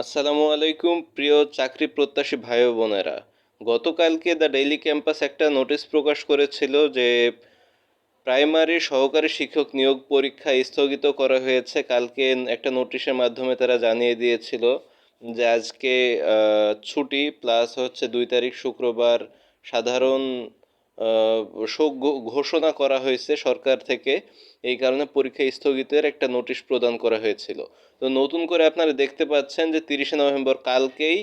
আসসালামু আলাইকুম, প্রিয় চাকরি প্রত্যাশী ভাই বোনেরা। গতকালকে দ্য ডেইলি ক্যাম্পাস একটা নোটিশ প্রকাশ করেছিল যে প্রাইমারি সহকারী শিক্ষক নিয়োগ পরীক্ষা স্থগিত করা হয়েছে। কালকে একটা নোটিশের মাধ্যমে তারা জানিয়ে দিয়েছিল যে আজকে ছুটি, প্লাস হচ্ছে দুই তারিখ শুক্রবার। সাধারণ শোক ঘোষণা করা হয়েছে সরকার থেকে। এই কারণে পরীক্ষা স্থগিতের একটা নোটিশ প্রদান করা হয়েছিল। তো নতুন করে আপনারা দেখতে পাচ্ছেন যে তিরিশে নভেম্বর কালকেই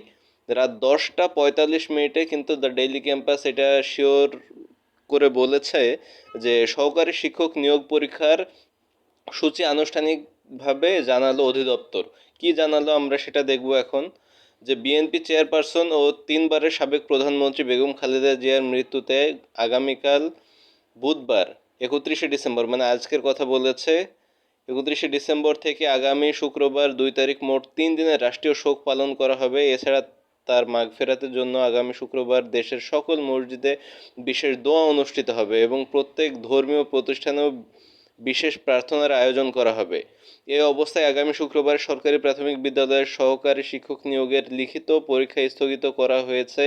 রাত দশটা পঁয়তাল্লিশ মিনিটে কিন্তু দ্য ডেইলি ক্যাম্পাস এটা শিওর করে বলেছে যে সহকারী শিক্ষক নিয়োগ পরীক্ষার সূচি আনুষ্ঠানিকভাবে জানালো অধিদপ্তর। কি জানালো আমরা সেটা দেখব এখন। যে বিএনপি চেয়ারপারসন ও তিনবারের সাবেক প্রধানমন্ত্রী বেগম খালেদা জিয়ার মৃত্যুতে আগামীকাল বুধবার, একত্রিশে ডিসেম্বর মানে আজকের কথা বলেছে, একত্রিশে ডিসেম্বর থেকে আগামী শুক্রবার দুই তারিখ মোট তিন দিনের রাষ্ট্রীয় শোক পালন করা হবে। এছাড়া তার মাগফেরাতের জন্য আগামী শুক্রবার দেশের সকল মসজিদে বিশেষ দোয়া অনুষ্ঠিত হবে এবং প্রত্যেক ধর্মীয় প্রতিষ্ঠানেও বিশেষ প্রার্থনার আয়োজন করা হবে। এই অবস্থায় আগামী শুক্রবার সরকারি প্রাথমিক বিদ্যালয়ের সহকারী শিক্ষক নিয়োগের লিখিত পরীক্ষা স্থগিত করা হয়েছে।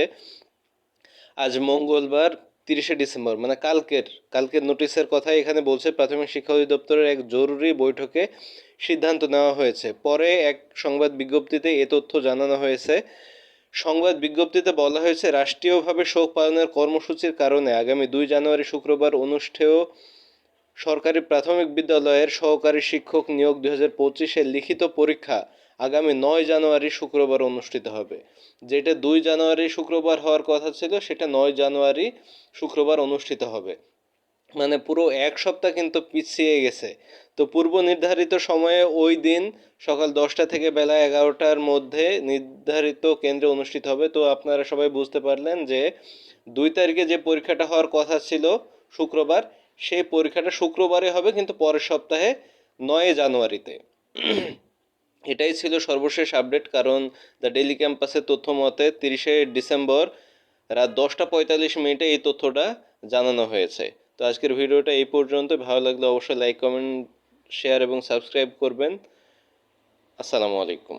আজ মঙ্গলবার, তিরিশে ডিসেম্বর মানে কালকের কালকের নোটিশের কথা এখানে বলছে প্রাথমিক শিক্ষা অধিদপ্তরের এক জরুরি বৈঠকে সিদ্ধান্ত নেওয়া হয়েছে। পরে এক সংবাদ বিজ্ঞপ্তিতে এ তথ্য জানানো হয়েছে। সংবাদ বিজ্ঞপ্তিতে বলা হয়েছে, রাষ্ট্রীয়ভাবে শোক পালনের কর্মসূচির কারণে আগামী দুই জানুয়ারি শুক্রবার অনুষ্ঠেয় সরকারি প্রাথমিক বিদ্যালয়ের সহকারী শিক্ষক নিয়োগ দুই হাজার পঁচিশের লিখিত পরীক্ষা আগামী নয় জানুয়ারি শুক্রবার অনুষ্ঠিত হবে। যেটা দুই জানুয়ারি শুক্রবার হওয়ার কথা ছিল, সেটা নয় জানুয়ারি শুক্রবার অনুষ্ঠিত হবে। মানে পুরো এক সপ্তাহ কিন্তু পিছিয়ে গেছে। তো পূর্ব নির্ধারিত সময়ে ওই দিন সকাল দশটা থেকে বেলা এগারোটার মধ্যে নির্ধারিত কেন্দ্রে অনুষ্ঠিত হবে। তো আপনারা সবাই বুঝতে পারলেন যে দুই তারিখে যে পরীক্ষাটা হওয়ার কথা ছিল শুক্রবার সেই পরীক্ষাটা শুক্রবারে হবে, কিন্তু পরের সপ্তাহে নয় জানুয়ারিতে। এটাই ছিল সর্বশেষ আপডেট কারণ দ্য ডেইলি ক্যাম্পাসের তথ্য মতে তিরিশে ডিসেম্বর রাত দশটা পঁয়তাল্লিশ মিনিটে এই তথ্যটা জানানো হয়েছে। তো আজকের ভিডিওটা এই পর্যন্ত ভালো লাগলে অবশ্যই লাইক কমেন্ট শেয়ার এবং সাবস্ক্রাইব করবেন। আসসালামু আলাইকুম।